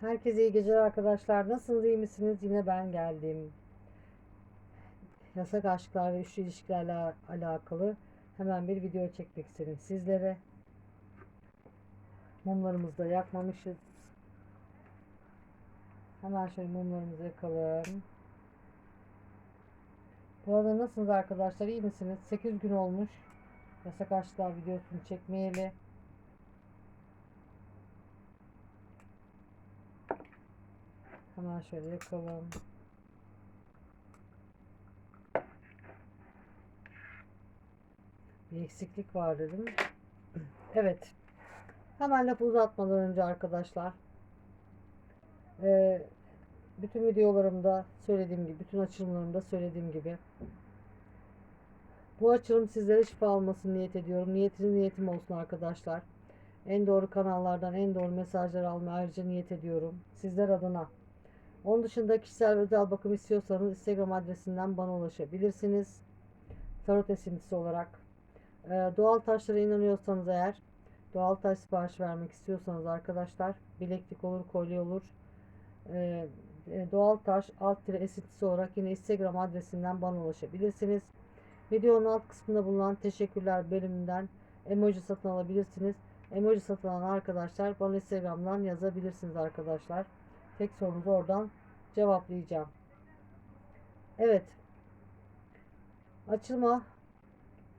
Herkese iyi geceler arkadaşlar. Nasılsınız, iyi misiniz? Yine ben geldim. Yasak aşklar ve üçlü ilişkilerle alakalı hemen bir video çekmek istedim sizlere. Mumlarımızı da yakmamışız. Hemen şöyle mumlarımızı yakalım. Bu arada nasılsınız arkadaşlar? İyi misiniz? 8 gün olmuş. Yasak aşklar videosunu çekmeyeli. Hemen şöyle yakalım. Bir eksiklik var dedim. Evet. Hemen lafı uzatmadan önce arkadaşlar. eee, bütün videolarımda söylediğim gibi, bütün açılımlarımda söylediğim gibi. Bu açılım sizlere şifa almasını niyet ediyorum. Niyetiniz niyetim olsun arkadaşlar. En doğru kanallardan en doğru mesajları almaya ayrıca niyet ediyorum. Sizler adına. Onun dışında kişisel özel bakım istiyorsanız Instagram adresinden bana ulaşabilirsiniz. Tarot esintisi olarak. Ee, doğal taşlara inanıyorsanız eğer, doğal taş sipariş vermek istiyorsanız arkadaşlar, bileklik olur, kolye olur. Ee, e, doğal taş alt tire esintisi olarak yine Instagram adresinden bana ulaşabilirsiniz. Videonun alt kısmında bulunan teşekkürler bölümünden emoji satın alabilirsiniz. Emoji satın alan arkadaşlar bana Instagram'dan yazabilirsiniz arkadaşlar. Tek sorunuzu oradan cevaplayacağım. Evet. Açılma.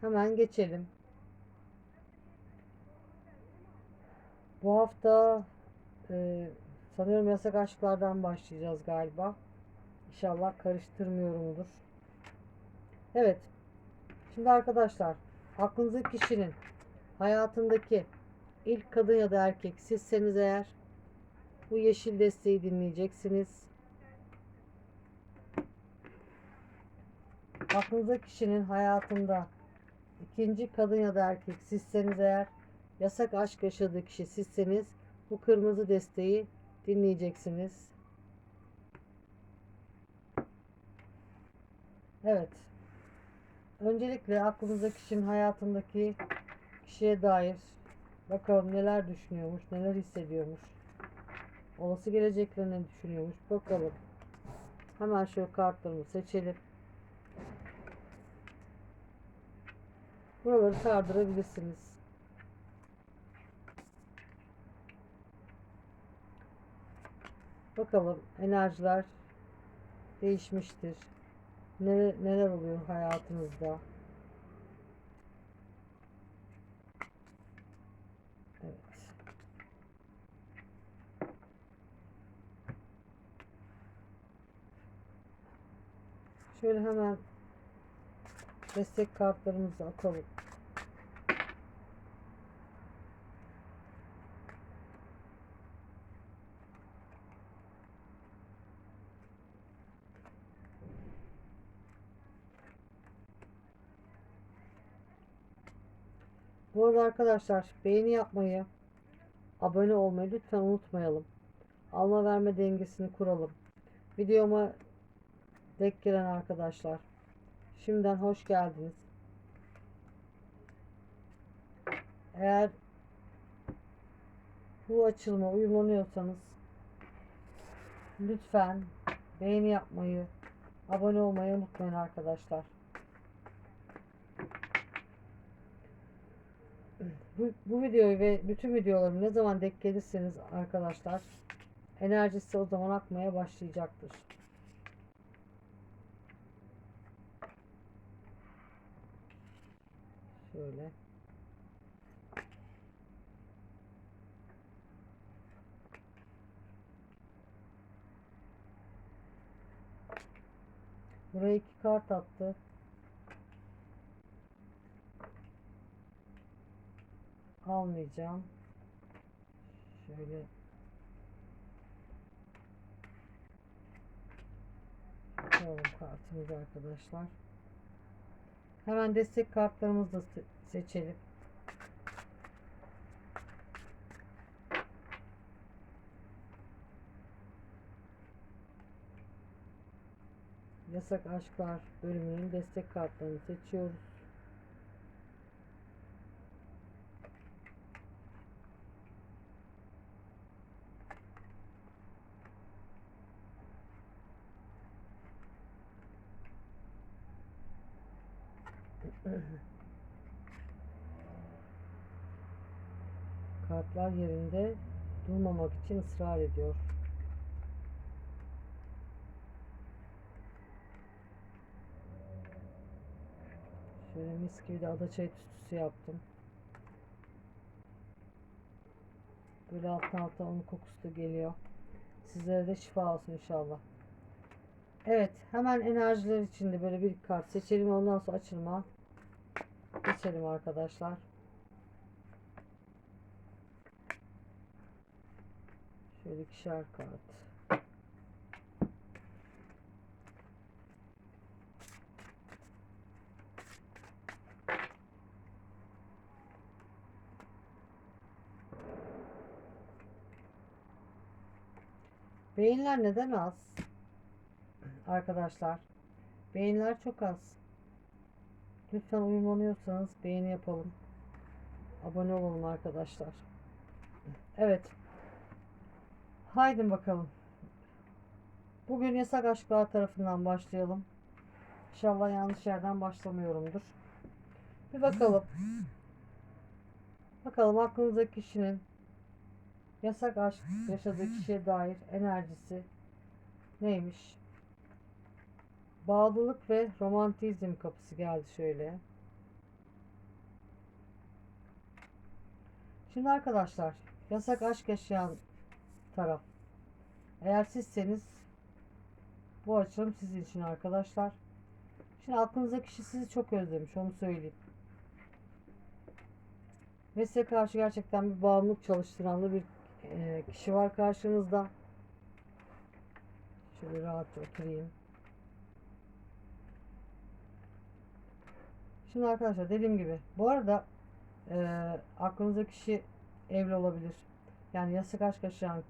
Hemen geçelim. Bu hafta e, sanıyorum yasak aşklardan başlayacağız galiba. İnşallah karıştırmıyorumdur. Evet. Şimdi arkadaşlar aklınızdaki kişinin hayatındaki ilk kadın ya da erkek sizseniz eğer bu yeşil desteği dinleyeceksiniz. Aklınızdaki kişinin hayatında ikinci kadın ya da erkek sizseniz eğer yasak aşk yaşadığı kişi sizseniz bu kırmızı desteği dinleyeceksiniz. Evet. Öncelikle aklınızdaki kişinin hayatındaki kişiye dair bakalım neler düşünüyormuş, neler hissediyormuş. Olası geleceklerini düşünüyormuş. Bakalım. Hemen şöyle kartlarımı seçelim. Buraları sardırabilirsiniz. Bakalım enerjiler değişmiştir. Neler, neler oluyor hayatınızda? Evet. Şöyle hemen destek kartlarımızı atalım. Bu arada arkadaşlar beğeni yapmayı, abone olmayı lütfen unutmayalım. Alma verme dengesini kuralım. Videoma denk gelen arkadaşlar. Şimdiden hoş geldiniz. Eğer bu açılıma uyumlanıyorsanız lütfen beğeni yapmayı, abone olmayı unutmayın arkadaşlar. Bu, bu videoyu ve bütün videolarımı ne zaman denk gelirseniz arkadaşlar enerjisi o zaman akmaya başlayacaktır. Şöyle. Buraya iki kart attı. Almayacağım. Şöyle Alalım kartımızı arkadaşlar. Hemen destek kartlarımızı da se- seçelim. Yasak Aşklar bölümünün destek kartlarını seçiyoruz. İçin ısrar ediyor. Şöyle mis gibi de adaçayı tütsüsü yaptım. Böyle alttan alttan onun kokusu da geliyor. Sizlere de şifa olsun inşallah. Evet, hemen enerjiler içinde böyle bir kart seçelim. Ondan sonra açılma. Geçelim arkadaşlar. Şöyle ikişer. Beyinler neden az? Arkadaşlar. Beyinler çok az. Lütfen uyumlanıyorsanız beğeni yapalım. Abone olalım arkadaşlar. Evet. Haydi bakalım. Bugün yasak aşklar tarafından başlayalım. İnşallah yanlış yerden başlamıyorumdur. Bir bakalım. Bakalım aklınızdaki kişinin yasak aşk yaşadığı kişiye dair enerjisi neymiş? Bağlılık ve romantizm kapısı geldi şöyle. Şimdi arkadaşlar yasak aşk yaşayan taraf. Eğer sizseniz bu açılım sizin için arkadaşlar. Şimdi aklınızdaki kişi sizi çok özlemiş onu söyleyeyim. Ve size karşı gerçekten bir bağımlılık çalıştıran da bir e, kişi var karşınızda. Şöyle rahatça oturayım. Şimdi arkadaşlar dediğim gibi bu arada e, aklınızdaki kişi evli olabilir. Yani yasak aşk yaşayan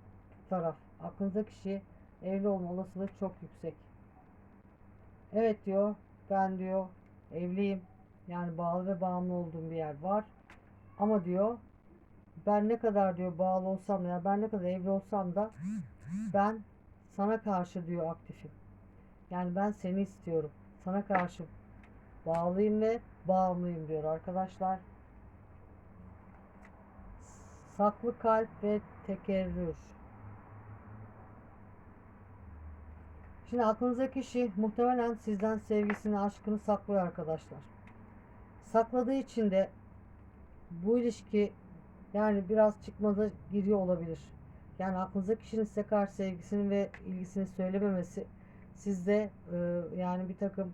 taraf aklınızdaki kişi evli olma olasılığı çok yüksek. Evet diyor ben diyor evliyim. Yani bağlı ve bağımlı olduğum bir yer var. Ama diyor ben ne kadar diyor bağlı olsam ya ben ne kadar evli olsam da ben sana karşı diyor aktifim. Yani ben seni istiyorum. Sana karşı bağlıyım ve bağımlıyım diyor arkadaşlar. Saklı kalp ve tekerrür. Şimdi aklınızdaki kişi muhtemelen sizden sevgisini, aşkını saklıyor arkadaşlar. Sakladığı için de bu ilişki yani biraz çıkmaza giriyor olabilir. Yani aklınızdaki kişinin size karşı sevgisini ve ilgisini söylememesi sizde e, yani bir takım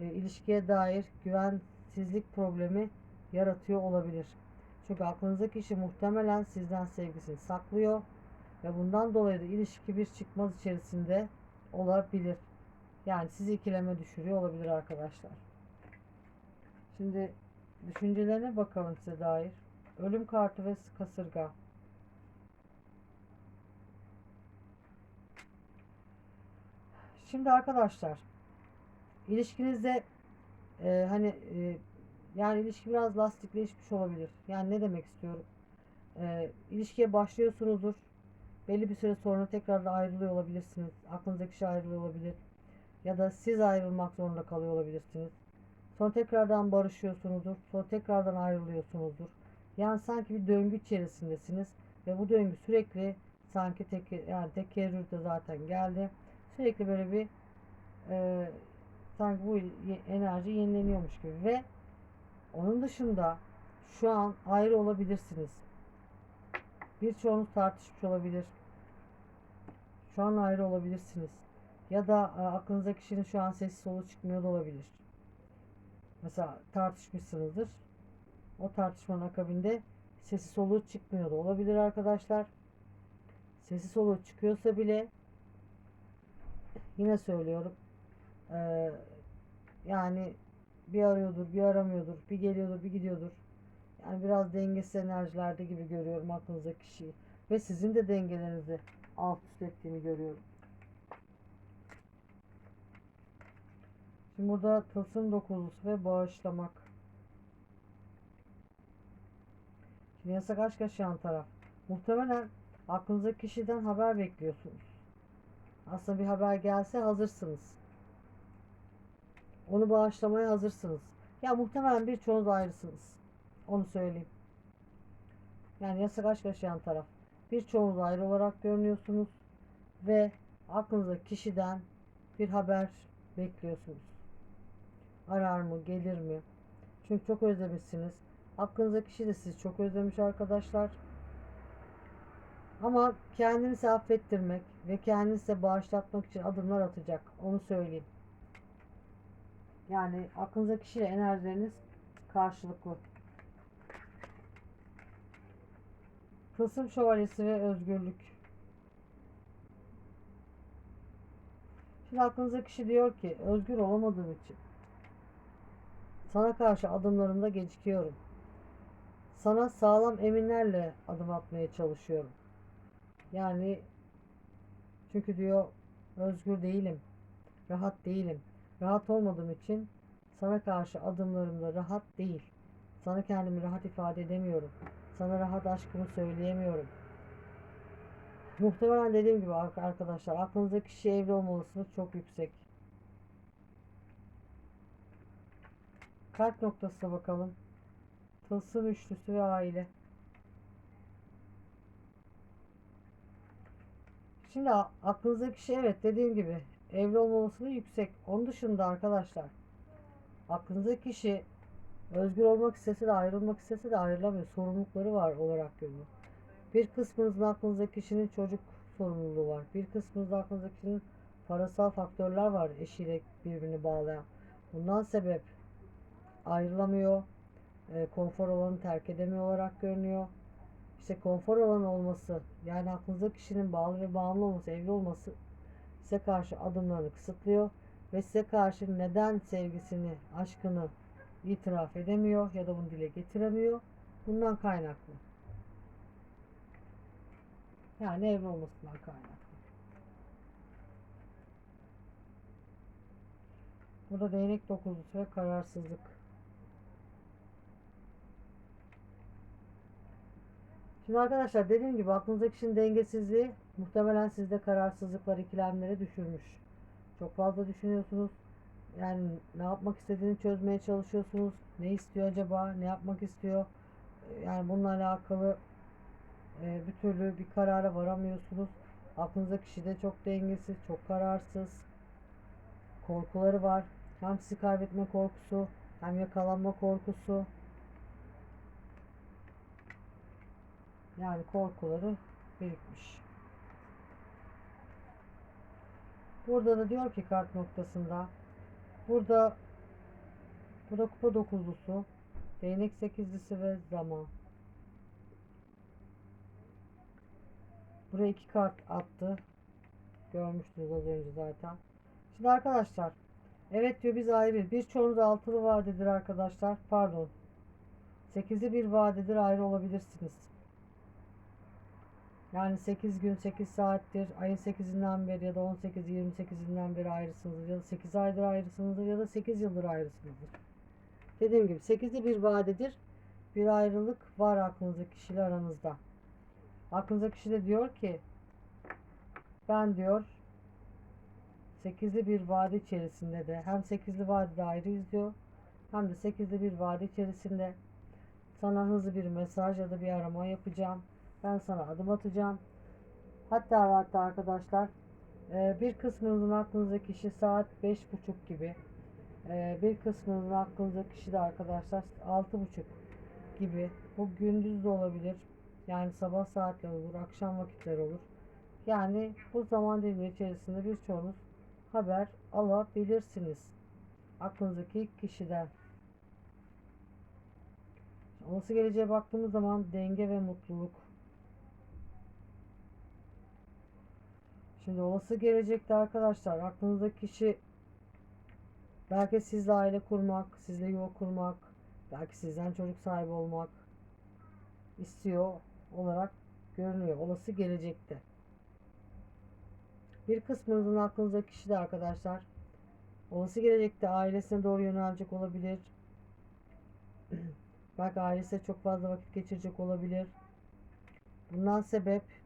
e, ilişkiye dair güvensizlik problemi yaratıyor olabilir. Çünkü aklınızdaki kişi muhtemelen sizden sevgisini saklıyor ve bundan dolayı da ilişki bir çıkmaz içerisinde olabilir. Yani sizi ikileme düşürüyor olabilir arkadaşlar. Şimdi düşüncelerine bakalım size dair. Ölüm kartı ve kasırga. Şimdi arkadaşlar ilişkinizde e, hani e, yani ilişki biraz lastikleşmiş olabilir. Yani ne demek istiyorum? E, ilişkiye başlıyorsunuzdur. Belli bir süre sonra tekrar da ayrılıyor olabilirsiniz. Aklınızdaki kişi ayrılıyor olabilir. Ya da siz ayrılmak zorunda kalıyor olabilirsiniz. Sonra tekrardan barışıyorsunuzdur. Sonra tekrardan ayrılıyorsunuzdur. Yani sanki bir döngü içerisindesiniz. Ve bu döngü sürekli sanki tek, yani tekerrür de zaten geldi. Sürekli böyle bir e, sanki bu enerji yenileniyormuş gibi ve onun dışında şu an ayrı olabilirsiniz. Birçoğunuz tartışmış olabilir. Şu an ayrı olabilirsiniz. Ya da e, aklınızdaki kişinin şu an sessiz solu çıkmıyor da olabilir. Mesela tartışmışsınızdır. O tartışmanın akabinde sesi soluğu çıkmıyor da olabilir arkadaşlar. Sesi soluğu çıkıyorsa bile yine söylüyorum. Ee, yani bir arıyordur, bir aramıyordur, bir geliyordur, bir gidiyordur. Yani biraz dengesiz enerjilerde gibi görüyorum aklınızdaki kişiyi. Ve sizin de dengelerinizi alt üst ettiğini görüyorum. Şimdi burada tılsım dokuzlusu ve bağışlamak. Şimdi yasak aşk yaşayan taraf. Muhtemelen aklınızdaki kişiden haber bekliyorsunuz. Aslında bir haber gelse hazırsınız. Onu bağışlamaya hazırsınız. Ya muhtemelen birçoğunuz ayrısınız. Onu söyleyeyim. Yani yasak aşk yaşayan taraf. Birçoğunuz ayrı olarak görünüyorsunuz ve aklınızdaki kişiden bir haber bekliyorsunuz. Arar mı, gelir mi? Çünkü çok özlemişsiniz. Aklınızdaki kişi de sizi çok özlemiş arkadaşlar. Ama kendinizi affettirmek ve kendinizi bağışlatmak için adımlar atacak. Onu söyleyeyim. Yani aklınızdaki kişiyle enerjileriniz karşılıklı. Tılsım şövalyesi ve özgürlük. Şimdi aklınızdaki kişi diyor ki özgür olamadığım için sana karşı adımlarımda gecikiyorum. Sana sağlam eminlerle adım atmaya çalışıyorum. Yani çünkü diyor özgür değilim. Rahat değilim. Rahat olmadığım için sana karşı adımlarımda rahat değil. Sana kendimi rahat ifade edemiyorum. Sana rahat aşkımı söyleyemiyorum. Muhtemelen dediğim gibi arkadaşlar aklınızdaki kişi evli olma olasılığı çok yüksek. Kalp noktasına bakalım. Tılsım üçlüsü ve aile. Şimdi aklınızdaki kişi evet dediğim gibi evli olma olasılığı yüksek. Onun dışında arkadaşlar aklınızdaki kişi özgür olmak istese de ayrılmak istese de ayrılamıyor. Sorumlulukları var olarak görünüyor. Bir kısmınızın aklınızdaki kişinin çocuk sorumluluğu var. Bir kısmınızda aklınızdaki kişinin parasal faktörler var eşiyle birbirini bağlayan. Bundan sebep ayrılamıyor. E, konfor alanı terk edemiyor olarak görünüyor. İşte konfor alanı olması yani aklınızdaki kişinin bağlı ve bağımlı olması, evli olması size karşı adımlarını kısıtlıyor ve size karşı neden sevgisini, aşkını itiraf edemiyor ya da bunu dile getiremiyor. Bundan kaynaklı. Yani evli olmasından kaynaklı. Burada değnek dokuzlusu ve kararsızlık. Şimdi arkadaşlar dediğim gibi aklınızdaki kişinin dengesizliği muhtemelen sizde kararsızlıklar, ikilemlere düşürmüş. Çok fazla düşünüyorsunuz. Yani ne yapmak istediğini çözmeye çalışıyorsunuz. Ne istiyor acaba? Ne yapmak istiyor? Yani bununla alakalı e, bir türlü bir karara varamıyorsunuz. Aklınızdaki kişi de çok dengesiz, çok kararsız. Korkuları var. Hem sizi kaybetme korkusu, hem yakalanma korkusu. Yani korkuları birikmiş. Burada da diyor ki kart noktasında burada burada kupa dokuzlusu, değnek sekizlisi ve zaman. Buraya iki kart attı. Görmüştünüz az önce zaten. Şimdi arkadaşlar evet diyor biz ayrı. Birçoğunuz altılı vadedir arkadaşlar. Pardon. Sekizli bir vadedir ayrı olabilirsiniz. Yani 8 gün 8 saattir ayın 8'inden beri ya da 18 28'inden beri ayrısınızdır ya da 8 aydır ayrısınızdır ya da 8 yıldır ayrısınızdır. Dediğim gibi 8'li bir vadedir. Bir ayrılık var aklınızdaki kişiyle aranızda. Aklınızdaki kişi de diyor ki ben diyor 8'li bir vade içerisinde de hem 8'li vadede ayrıyız diyor hem de 8'li bir vade içerisinde sana hızlı bir mesaj ya da bir arama yapacağım. Ben sana adım atacağım. Hatta ve hatta arkadaşlar e, bir kısmınızın aklınızdaki kişi saat 5.30 gibi. E, bir kısmınızın aklınızdaki kişi de arkadaşlar 6.30 gibi. Bu gündüz de olabilir. Yani sabah saatleri olur, akşam vakitleri olur. Yani bu zaman dilimi içerisinde birçoğunuz haber alabilirsiniz. Aklınızdaki kişiden. Olası geleceğe baktığımız zaman denge ve mutluluk. Şimdi olası gelecekte arkadaşlar aklınızdaki kişi belki sizle aile kurmak, sizle yuva kurmak, belki sizden çocuk sahibi olmak istiyor olarak görünüyor. Olası gelecekte. Bir kısmınızın aklınızdaki kişi de arkadaşlar olası gelecekte ailesine doğru yönelecek olabilir. Belki ailesiyle çok fazla vakit geçirecek olabilir. Bundan sebep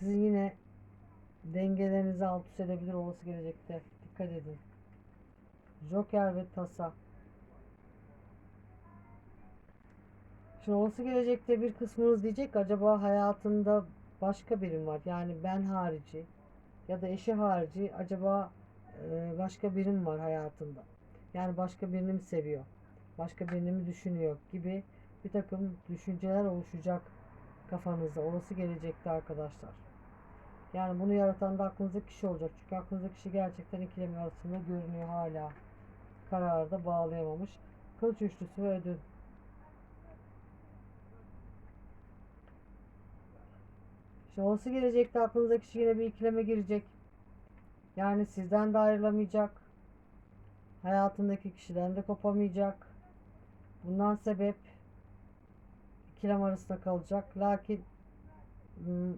sizin yine dengelerinizi alt üst edebilir olası gelecekte. Dikkat edin. Joker ve tasa. Şimdi olası gelecekte bir kısmınız diyecek acaba hayatında başka birim var. Yani ben harici ya da eşi harici acaba e, başka birim var hayatında. Yani başka birini mi seviyor? Başka birini mi düşünüyor gibi bir takım düşünceler oluşacak kafanızda olası gelecekte arkadaşlar. Yani bunu yaratan da aklınızdaki kişi olacak. Çünkü aklınızdaki kişi gerçekten ikilemi arasında görünüyor hala. Kararı da bağlayamamış. Kılıç üçlüsü ve ödül. İşte olası gelecekte aklınızdaki kişi yine bir ikileme girecek. Yani sizden de ayrılamayacak. Hayatındaki kişiden de kopamayacak. Bundan sebep ikilem arasında kalacak. Lakin hmm,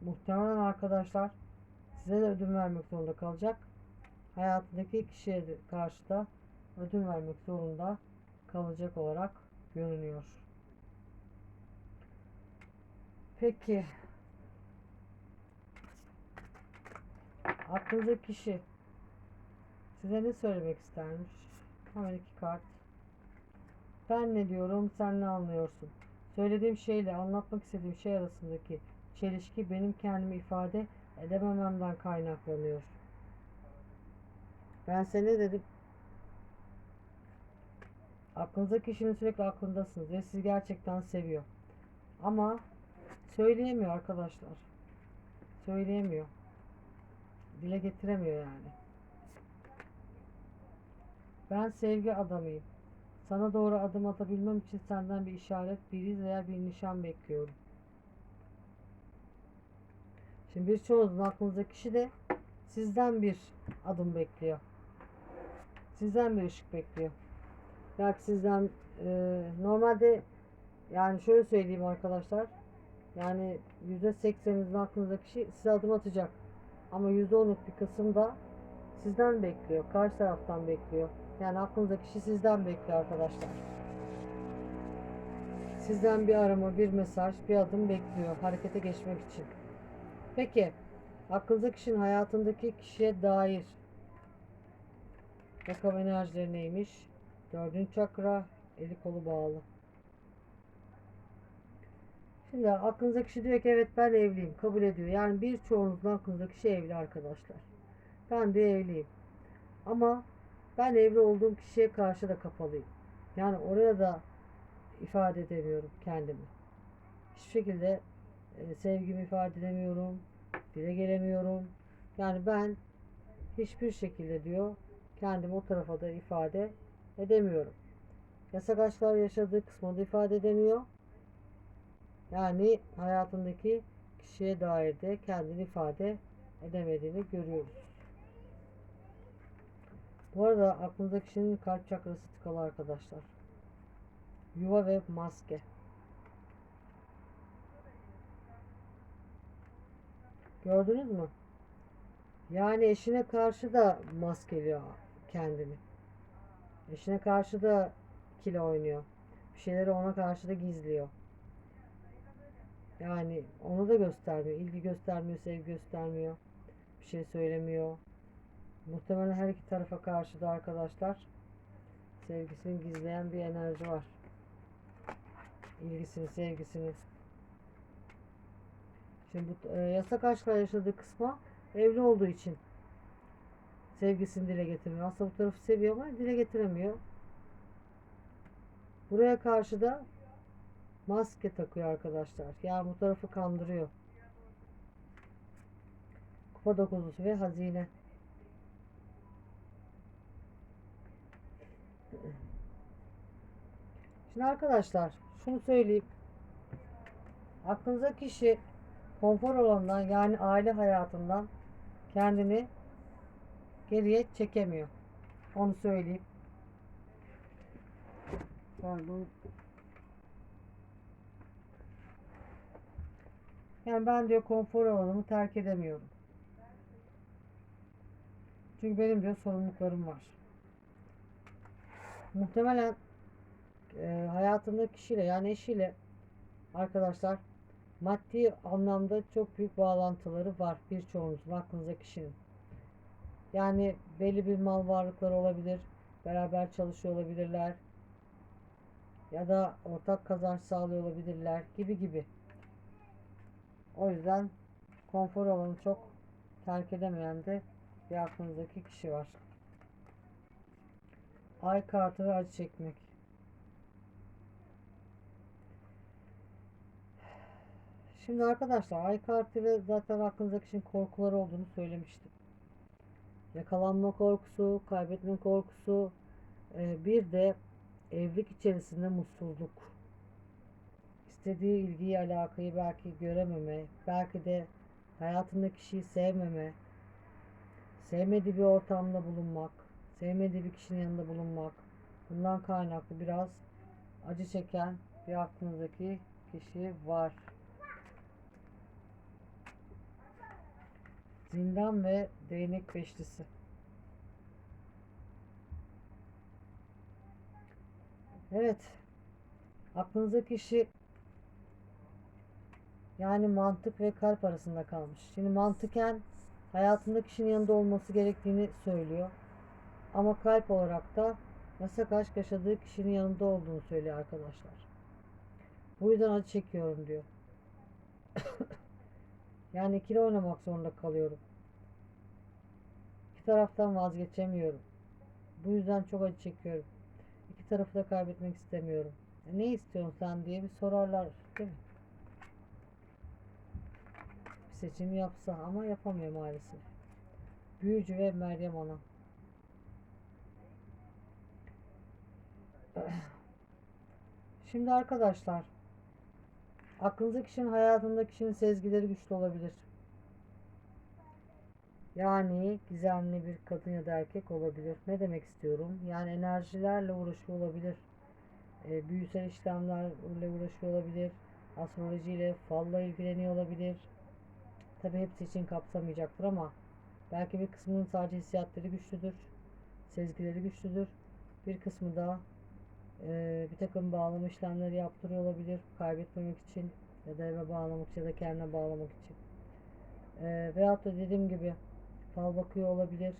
muhtemelen arkadaşlar size de ödün vermek zorunda kalacak. Hayatındaki kişiye karşı da ödün vermek zorunda kalacak olarak görünüyor. Peki aklınızdaki kişi size ne söylemek istermiş? Hemen iki kart. Ben ne diyorum, sen ne anlıyorsun? Söylediğim şeyle anlatmak istediğim şey arasındaki çelişki benim kendimi ifade edemememden kaynaklanıyor. Ben size ne dedim? Aklınızdaki kişinin sürekli aklındasınız ve sizi gerçekten seviyor. Ama söyleyemiyor arkadaşlar. Söyleyemiyor. Dile getiremiyor yani. Ben sevgi adamıyım. Sana doğru adım atabilmem için senden bir işaret, bir iz veya bir nişan bekliyorum. Şimdi birçoğunuzun aklınızdaki kişi de sizden bir adım bekliyor. Sizden bir ışık bekliyor. Belki sizden e, normalde yani şöyle söyleyeyim arkadaşlar. Yani %80'inizin aklınızdaki kişi size adım atacak. Ama %10'luk bir kısım da sizden bekliyor. Karşı taraftan bekliyor. Yani aklınızdaki kişi sizden bekliyor arkadaşlar. Sizden bir arama, bir mesaj, bir adım bekliyor harekete geçmek için. Peki, aklınızdaki kişinin hayatındaki kişiye dair bakalım enerjileri neymiş? Dördüncü çakra, eli kolu bağlı. Şimdi aklınızdaki kişi diyor ki evet ben evliyim. Kabul ediyor. Yani birçoğunuzun aklınızdaki kişi evli arkadaşlar. Ben de evliyim. Ama ben evli olduğum kişiye karşı da kapalıyım. Yani oraya da ifade edemiyorum kendimi. Hiçbir şekilde e, sevgimi ifade edemiyorum. Dile gelemiyorum. Yani ben hiçbir şekilde diyor kendimi o tarafa da ifade edemiyorum. Yasak aşklar yaşadığı kısmını da ifade edemiyor. Yani hayatındaki kişiye dair de kendini ifade edemediğini görüyoruz. Bu arada aklınızdaki kişinin kalp çakrası tıkalı arkadaşlar. Yuva ve maske. Gördünüz mü? Yani eşine karşı da maskeliyor kendini. Eşine karşı da ikili oynuyor. Bir şeyleri ona karşı da gizliyor. Yani onu da göstermiyor. İlgi göstermiyor, sevgi göstermiyor. Bir şey söylemiyor. Muhtemelen her iki tarafa karşı da arkadaşlar sevgisini gizleyen bir enerji var. İlgisini, sevgisini. Şimdi bu e, yasak aşkla yaşadığı kısma evli olduğu için sevgisini dile getirmiyor. Aslında bu tarafı seviyor ama dile getiremiyor. Buraya karşı da maske takıyor arkadaşlar. Yani bu tarafı kandırıyor. Kupa dokuzusu ve hazine. Şimdi arkadaşlar şunu söyleyeyim. Aklınıza kişi konfor alanından yani aile hayatından kendini geriye çekemiyor. Onu söyleyeyim. Pardon. Yani ben diyor konfor alanımı terk edemiyorum. Çünkü benim diyor sorumluluklarım var. Muhtemelen e, hayatındaki kişiyle yani eşiyle arkadaşlar maddi anlamda çok büyük bağlantıları var birçoğunuzun aklınızdaki kişinin. Yani belli bir mal varlıkları olabilir. Beraber çalışıyor olabilirler. Ya da ortak kazanç sağlıyor olabilirler gibi gibi. O yüzden konfor alanı çok terk edemeyen de bir aklınızdaki kişi var. Ay kartı ve acı çekmek. Şimdi arkadaşlar ay kartı ve zaten aklınızdaki kişinin korkuları olduğunu söylemiştim. Yakalanma korkusu, kaybetme korkusu, e, bir de evlilik içerisinde mutsuzluk. İstediği ilgiyi, alakayı belki görememe, belki de hayatındaki kişiyi sevmeme, sevmediği bir ortamda bulunmak, sevmediği bir kişinin yanında bulunmak, bundan kaynaklı biraz acı çeken bir aklınızdaki kişi var. Zindan ve değnek beşlisi. Evet. Aklınızdaki kişi yani mantık ve kalp arasında kalmış. Şimdi mantıken hayatında kişinin yanında olması gerektiğini söylüyor. Ama kalp olarak da yasak aşk yaşadığı kişinin yanında olduğunu söylüyor arkadaşlar. Bu yüzden acı çekiyorum diyor. Yani ikili oynamak zorunda kalıyorum. İki taraftan vazgeçemiyorum. Bu yüzden çok acı çekiyorum. İki tarafı da kaybetmek istemiyorum. E, ne istiyorsun sen diye bir sorarlar değil mi? Bir seçim yapsa ama yapamıyor maalesef. Büyücü ve Meryem Ana. Şimdi arkadaşlar aklınızdaki kişinin hayatındaki kişinin sezgileri güçlü olabilir. Yani gizemli bir kadın ya da erkek olabilir. Ne demek istiyorum? Yani enerjilerle uğraşıyor olabilir. E, büyüsel işlemlerle uğraşıyor olabilir. Astrolojiyle, falla ilgileniyor olabilir. Tabi hepsi için kapsamayacaktır ama belki bir kısmının sadece hissiyatları güçlüdür. Sezgileri güçlüdür. Bir kısmı da e, bir takım bağlama işlemleri yaptırıyor olabilir. Kaybetmemek için ya da eve bağlamak için ya da kendine bağlamak için. E, veyahut da dediğim gibi fal bakıyor olabilir.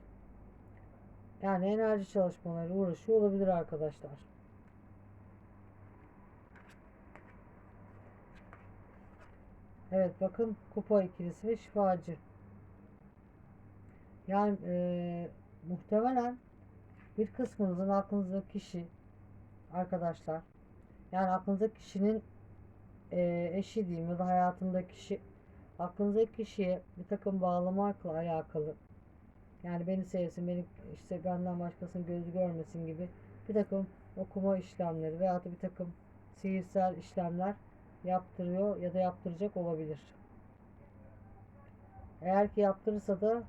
Yani enerji çalışmaları uğraşıyor olabilir arkadaşlar. Evet bakın kupa ikilisi ve şifacı. Yani e, muhtemelen bir kısmınızın aklınızdaki kişi arkadaşlar yani aklınızdaki kişinin e, eşi diyeyim ya da hayatındaki kişi aklınızdaki kişiye bir takım bağlamakla alakalı yani beni sevsin, beni işte benden başkasının gözü görmesin gibi bir takım okuma işlemleri veya da bir takım sihirsel işlemler yaptırıyor ya da yaptıracak olabilir. Eğer ki yaptırırsa da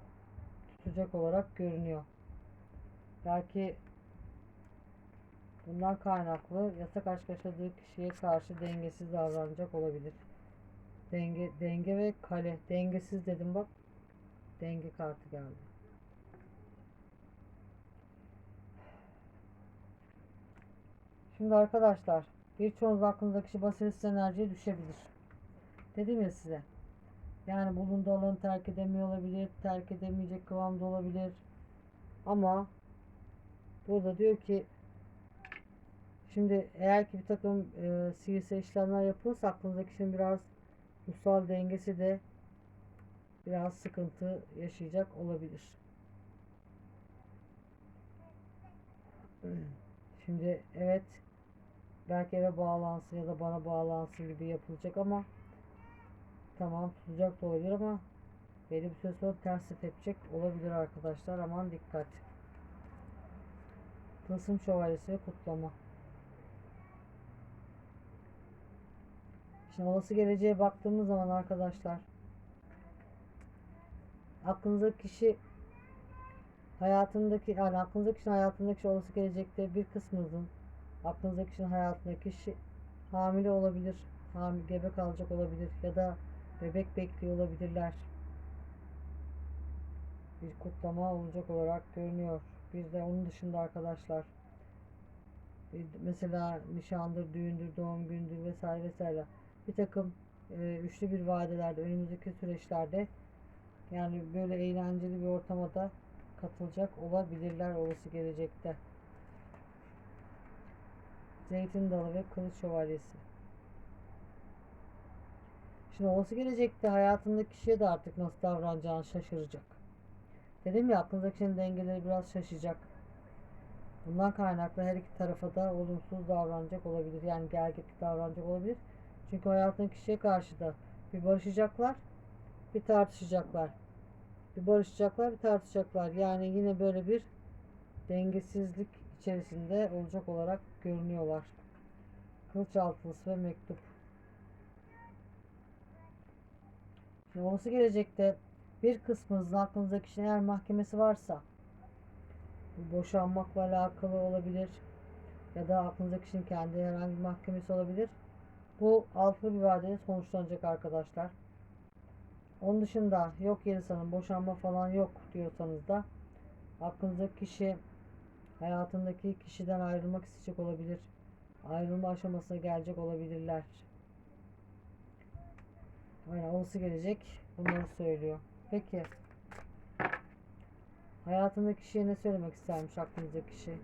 tutacak olarak görünüyor. Belki bundan kaynaklı yasak aşk yaşadığı kişiye karşı dengesiz davranacak olabilir. Denge, denge ve kale. Dengesiz dedim bak. Denge kartı geldi. Şimdi arkadaşlar birçoğunuz aklınızdaki kişi basit enerjiye düşebilir. Dedim ya size. Yani bulunduğu alanı terk edemiyor olabilir. Terk edemeyecek kıvamda olabilir. Ama burada diyor ki şimdi eğer ki bir takım e, sihirsel işlemler yapılırsa aklınızdaki kişinin biraz ruhsal dengesi de biraz sıkıntı yaşayacak olabilir. Şimdi evet belki eve bağlansın ya da bana bağlansın gibi yapılacak ama tamam tutacak da olabilir ama belli bir süre sonra ters tepecek olabilir arkadaşlar aman dikkat. Tılsım şövalyesi ve kutlama. Şimdi olası geleceğe baktığımız zaman arkadaşlar aklınızdaki kişi hayatındaki yani aklınızdaki kişinin hayatındaki olası gelecekte bir kısmınızın aklınızdaki kişinin hayatındaki kişi hamile olabilir, hamile gebe kalacak olabilir ya da bebek bekliyor olabilirler. Bir kutlama olacak olarak görünüyor. Bir de onun dışında arkadaşlar mesela nişandır, düğündür, doğum gündür vesaire vesaire bir takım e, üçlü bir vadelerde önümüzdeki süreçlerde yani böyle eğlenceli bir ortama da katılacak olabilirler olası gelecekte. Zeytin dalı ve kılıç şövalyesi. Şimdi olası gelecekte hayatındaki kişiye de artık nasıl davranacağını şaşıracak. Dedim ya aklındaki kişinin dengeleri biraz şaşacak. Bundan kaynaklı her iki tarafa da olumsuz davranacak olabilir. Yani gergitli davranacak olabilir. Çünkü hayatındaki kişiye karşı da bir barışacaklar, bir tartışacaklar. Bir barışacaklar, bir tartışacaklar. Yani yine böyle bir dengesizlik içerisinde olacak olarak görünüyorlar. Kılıç altılısı ve mektup. Şimdi olası gelecekte bir kısmınızın aklınızdaki kişinin eğer mahkemesi varsa bu boşanmakla alakalı olabilir ya da aklınızdaki kişinin kendi herhangi bir mahkemesi olabilir. Bu altılı bir vadede sonuçlanacak arkadaşlar. Onun dışında yok Yerisa'nın boşanma falan yok diyorsanız da aklınızdaki kişi hayatındaki kişiden ayrılmak isteyecek olabilir. Ayrılma aşamasına gelecek olabilirler. Aynen olası gelecek. Bunları söylüyor. Peki. Hayatındaki kişiye ne söylemek istermiş aklınızdaki kişi?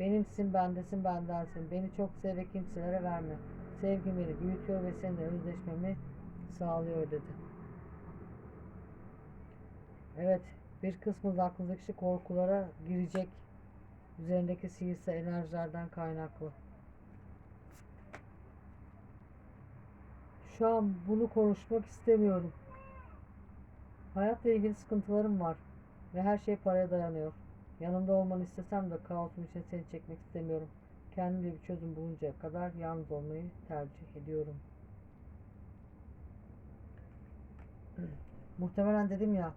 Benimsin, bendesin, bendensin. Beni çok sev ve kimselere verme. Sevgi beni büyütüyor ve seninle özleşmemi sağlıyor dedi. Evet, bir kısmı da aklınızdaki kişi korkulara girecek. Üzerindeki sihirse enerjilerden kaynaklı. Şu an bunu konuşmak istemiyorum. Hayatla ilgili sıkıntılarım var ve her şey paraya dayanıyor. Yanımda olmanı istesem de kaosun içine seni çekmek istemiyorum. Kendimde bir çözüm buluncaya kadar yalnız olmayı tercih ediyorum. Muhtemelen dedim ya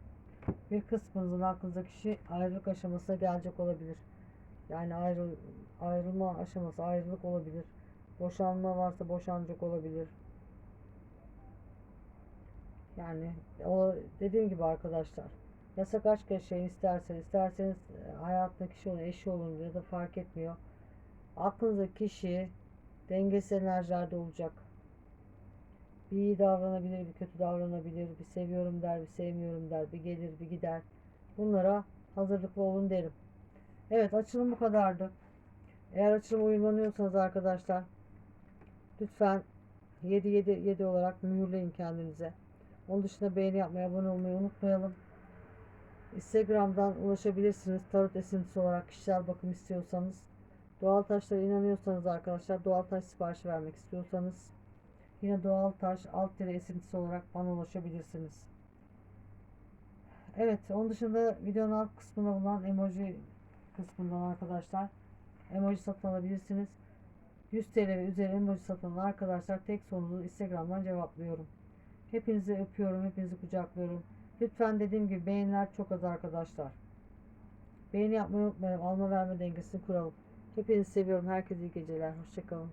bir kısmınızın aklınızdaki kişi ayrılık aşamasına gelecek olabilir. Yani ayrıl, ayrılma aşaması ayrılık olabilir. Boşanma varsa boşanacak olabilir. Yani o dediğim gibi arkadaşlar yasak aşk yaşayın isterseniz isterseniz hayatındaki kişi olun eşi olun ya da fark etmiyor. Aklınızdaki kişi dengesiz enerjilerde olacak. Bir iyi davranabilir, bir kötü davranabilir, bir seviyorum der, bir sevmiyorum der, bir gelir, bir gider. Bunlara hazırlıklı olun derim. Evet açılım bu kadardı. Eğer açılıma uyumlanıyorsanız arkadaşlar lütfen 7 7 7 olarak mühürleyin kendinize. Onun dışında beğeni yapmayı, abone olmayı unutmayalım. Instagram'dan ulaşabilirsiniz. Tarot esintisi olarak kişisel bakım istiyorsanız. Doğal taşlara inanıyorsanız arkadaşlar doğal taş siparişi vermek istiyorsanız yine doğal taş alt tire esintisi olarak bana ulaşabilirsiniz. Evet onun dışında videonun alt kısmında bulunan emoji kısmından arkadaşlar emoji satın alabilirsiniz. 100 TL ve üzeri emoji satın alan arkadaşlar tek sorunuzu Instagram'dan cevaplıyorum. Hepinizi öpüyorum, hepinizi kucaklıyorum. Lütfen dediğim gibi beğeniler çok az arkadaşlar. Beğeni yapmayı unutmayalım. Alma verme dengesini kuralım. Hepinizi seviyorum. Herkese iyi geceler. Hoşçakalın.